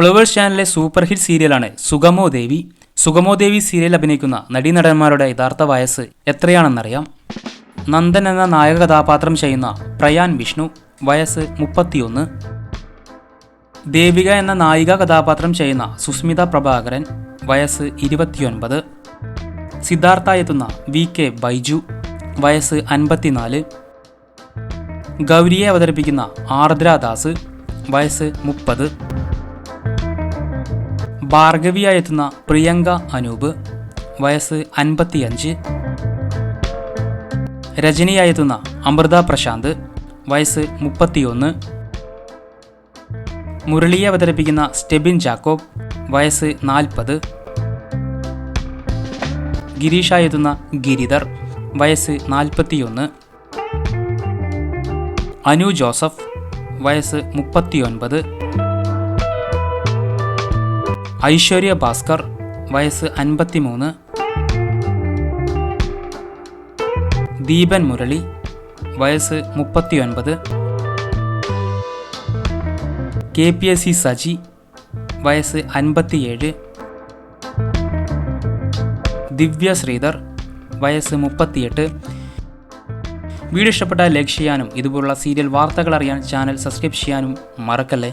Flowers ചാനലിലെ super hit സീരിയലാണ് Sukhamo Devi. Sukhamo Devi serial അഭിനയിക്കുന്ന നടീനടന്മാരുടെ യഥാർത്ഥ വയസ്സ് എത്രയാണെന്നറിയാം? നന്ദൻ എന്ന നായക കഥാപാത്രം ചെയ്യുന്ന പ്രയാൻ വിഷ്ണു വയസ്സ് മുപ്പത്തിയൊന്ന്. ദേവിക എന്ന നായിക കഥാപാത്രം ചെയ്യുന്ന സുസ്മിത പ്രഭാകരൻ വയസ്സ് ഇരുപത്തിയൊൻപത്. സിദ്ധാർത്ഥ എത്തുന്ന വി കെ ബൈജു വയസ്സ് അൻപത്തിനാല്. ഗൗരിയെ അവതരിപ്പിക്കുന്ന ആർദ്രദാസ് വയസ്സ് മുപ്പത്. ഭാർഗവിയായി എത്തുന്ന പ്രിയങ്ക അനൂപ് വയസ്സ് അൻപത്തിയഞ്ച്. രജനിയായി എത്തുന്ന അമൃത പ്രശാന്ത് വയസ്സ് മുപ്പത്തിയൊന്ന്. മുരളിയെ അവതരിപ്പിക്കുന്ന സ്റ്റെബിൻ ജാക്കോബ് വയസ്സ് നാൽപ്പത്. ഗിരീഷായി എത്തുന്ന ഗിരിധർ വയസ്സ് നാൽപ്പത്തിയൊന്ന്. അനു ജോസഫ് വയസ്സ് മുപ്പത്തിയൊൻപത്. ഐശ്വര്യ ഭാസ്കർ വയസ്സ് അൻപത്തിമൂന്ന്. ദീപൻ മുരളി വയസ്സ് മുപ്പത്തിയൊൻപത്. K P S C Saji വയസ്സ് അൻപത്തിയേഴ്. ദിവ്യ ശ്രീധർ വയസ്സ് മുപ്പത്തിയെട്ട്. വീഡിയോ ഇഷ്ടപ്പെട്ടാൽ ലൈക്ക് ചെയ്യാനും ഇതുപോലുള്ള സീരിയൽ വാർത്തകൾ അറിയാൻ ചാനൽ സബ്സ്ക്രൈബ് ചെയ്യാനും മറക്കല്ലേ?